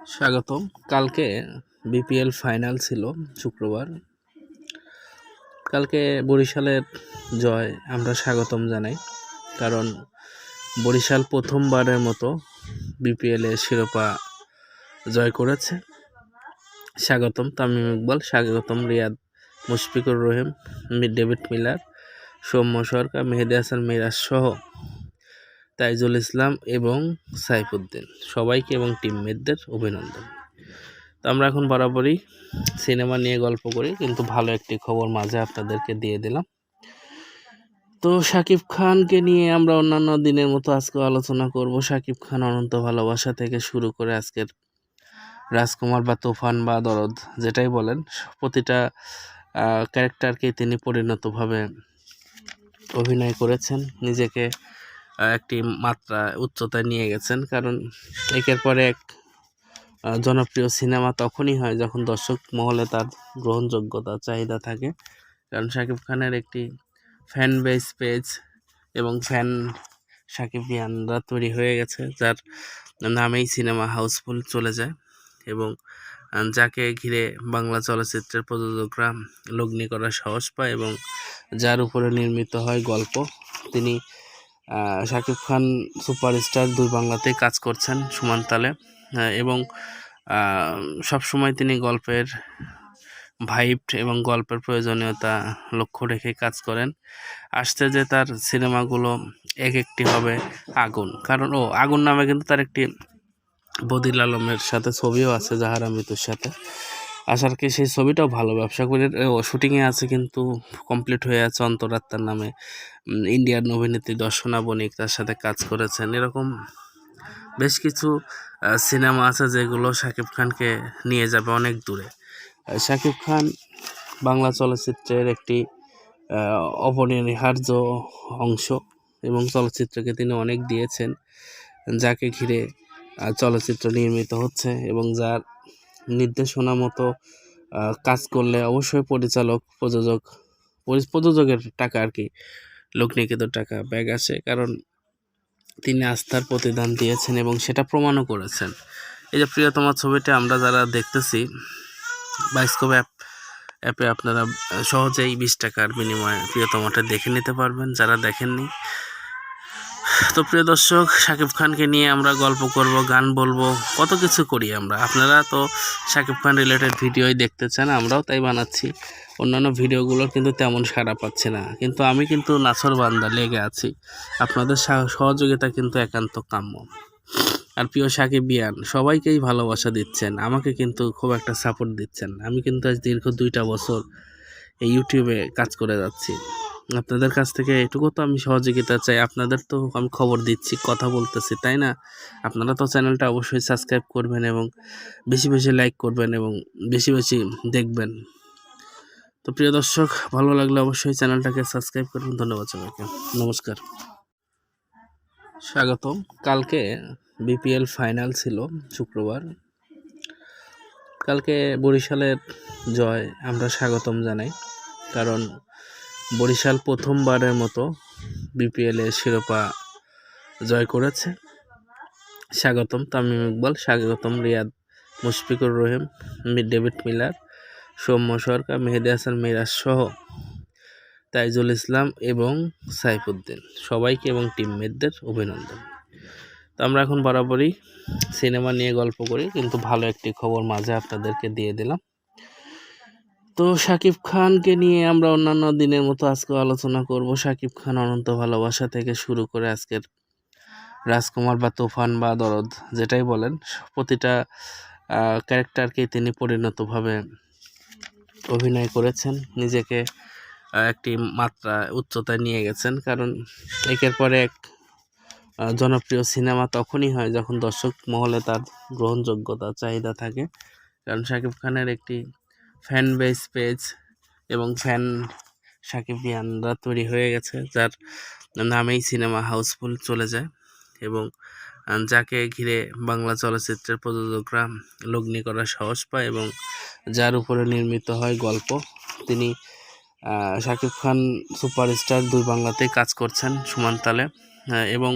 স্বাগতম। কালকে BPL final ছিল শুক্রবার। কালকে বরিশালের জয় আমরা স্বাগতম জানাই, কারণ বরিশাল প্রথমবারের মতো বিপিএলে শিরোপা জয় করেছে। স্বাগতম তামিম ইকবাল, স্বাগতম রিয়াদ মুশফিকুর রহিম ডেভিড মিলার, সৌম্য সরকার, মেহেদি হাসান মিরাজ সহ তাইজুল ইসলাম এবং সাইফুদ্দিন, সবাইকে এবং টিমমেটদের অভিনন্দন। তো আমরা এখন বরাবরই সিনেমা নিয়ে গল্প করি, কিন্তু ভালো একটি খবর মাঝে আপনাদেরকে দিয়ে দিলাম। তো শাকিব খানকে নিয়ে আমরা অন্যান্য দিনের মতো আজকে আলোচনা করব। শাকিব খান অনন্ত ভালোবাসা থেকে শুরু করে আজকের রাজকুমার বা তুফান বা দরদ, যেটাই বলেন, প্রতিটা ক্যারেক্টারকে তিনি পরিণতভাবে অভিনয় করেছেন। নিজেকে একটি মাত্রা উচ্চতায় নিয়ে গেছেন। কারণ একের পরে এক জনপ্রিয় সিনেমা তখনই হয় যখন দর্শক মহলে তার গ্রহণযোগ্যতা, চাহিদা থাকে। কারণ শাকিব খানের একটি ফ্যান বেস পেজ এবং ফ্যান সাকিবিয়ানরা তৈরি হয়ে গেছে, যার নামেই সিনেমা হাউসফুল চলে যায় এবং যাকে ঘিরে বাংলা চলচ্চিত্রের প্রযোজকরা লগ্নি করার সাহস পায় এবং যার উপরে নির্মিত হয় গল্প। তিনি শাকিব খান সুপারস্টার দুই বাংলাতেই কাজ করছেন সমান তালে। এবং সব সময় তিনি গল্পের ভাইব এবং গল্পের প্রয়োজনীয়তা লক্ষ্য রেখে কাজ করেন। আসতে যে তার সিনেমাগুলো এক একটি হবে আগুন। কারণ, ও, আগুন নামে কিন্তু তার একটি বদিল আলমের সাথে ছবিও আছে, জাহারা মিতুর সাথে। আসার কি সেই ছবিটাও ভালো। ব্যবসা করে শুটিংয়ে আছে কিন্তু কমপ্লিট হয়ে আছে অন্তরাত্মার নামে। ইন্ডিয়ান অভিনেত্রী দর্শনা বণিক তার সাথে কাজ করেছেন। এরকম বেশ কিছু সিনেমা আছে যেগুলো শাকিব খানকে নিয়ে যাবে অনেক দূরে। শাকিব খান বাংলা চলচ্চিত্রের একটি অপরিহার্য অংশ এবং চলচ্চিত্রকে তিনি অনেক দিয়েছেন, যাকে ঘিরে চলচ্চিত্র নির্মিত হচ্ছে এবং যার নির্দেশনা মতো কাজ করলে অবশ্যই পরিচালক, প্রযোজক প্রযোজকের টাকা আর কি লোকনিকিত টাকা ব্যাগ আসে কারণ তিনি আস্থার প্রতিদান দিয়েছেন এবং সেটা প্রমাণও করেছেন। এই যে প্রিয়তমা ছবিটা আমরা যারা দেখতেছি, বাইস্কোপ অ্যাপ, অ্যাপে আপনারা সহজেই বিশ টাকার বিনিময়ে প্রিয়তমাটা দেখে নিতে পারবেন। যারা দেখেননি তো প্রিয় দর্শক, শাকিব খানকে নিয়ে আমরা গল্প করব, গান বলব, কত কিছু করি আমরা। আপনারা তো শাকিব খান রিলেটেড ভিডিওই দেখতে চান, আমরাও তাই বানাচ্ছি। অন্যান্য ভিডিওগুলোর কিন্তু তেমন সাড়া পাচ্ছে না। কিন্তু আমি কিন্তু নাছর বান্দা, লেগে আছি। আপনাদের সহযোগিতা কিন্তু একান্ত কাম্য। আর প্রিয় সাকিব বিয়ান সবাইকেই ভালোবাসা দিচ্ছেন, আমাকে কিন্তু খুব একটা সাপোর্ট দিচ্ছেন আমি কিন্তু আজ দীর্ঘ দুইটা বছর এই ইউটিউবে কাজ করে যাচ্ছি। আপনাদের কাছ থেকে এটুকু তো আমি সহযোগিতা চাই। আপনাদের তো আমি খবর দিচ্ছি, কথা বলতেছি, তাই না? আপনারা তো চ্যানেলটা অবশ্যই সাবস্ক্রাইব করবেন এবং বেশি বেশি লাইক করবেন এবং বেশি বেশি দেখবেন। তো প্রিয় দর্শক, ভালো লাগলে অবশ্যই চ্যানেলটাকে সাবস্ক্রাইব করবেন। ধন্যবাদ সবাইকে। নমস্কার। স্বাগতম। কালকে বিপিএল ফাইনাল ছিল শুক্রবার। কালকে বরিশালের জয় আমরা স্বাগতম জানাই। কারণ বরিশাল প্রথমবারের মতো বিপিএলে শিরোপা জয় করেছে। স্বাগতম, তামিম ইকবাল, স্বাগতম রিয়াদ, মুশফিকুর রহিম ডেভিড মিলার, সৌম্য সরকার, মেহেদি হাসান, মিরাজ সহ তাইজুল ইসলাম এবং সাইফুদ্দিন। সবাইকে এবং টিমমেটদের অভিনন্দন। তো আমরা এখন বরাবরই সিনেমা নিয়ে গল্প করি, কিন্তু ভালো একটি খবর মাঝে আপনাদেরকে দিয়ে দিলাম। তো শাকিব খানকে নিয়ে আমরা অন্যান্য দিনের মতো আজকে আলোচনা করব। শাকিব খান অনন্ত ভালোবাসা থেকে শুরু করে আজকের রাজকুমার বা তুফান বা দরদ, যেটাই বলেন, প্রতিটা ক্যারেক্টারকে তিনি পরিণতভাবে অভিনয় করেছেন। নিজেকে একটি মাত্রা উচ্চতায় নিয়ে গেছেন। কারণ একের পরে এক জনপ্রিয় সিনেমা তখনই হয় যখন দর্শক মহলে তার গ্রহণযোগ্যতা, চাহিদা থাকে। কারণ শাকিব খানের একটি ফ্যান বেস পেজ এবং ফ্যান সাকিবিয়ানরা তৈরি হয়ে গেছে, যার নামেই সিনেমা হাউসফুল চলে যায় এবং যাকে ঘিরে বাংলা চলচ্চিত্রের প্রযোজকরা লগ্নি করার সাহস পায় এবং যার উপরে নির্মিত হয় গল্প। তিনি শাকিব খান সুপারস্টার দুই বাংলাতেই কাজ করছেন সমান তালে এবং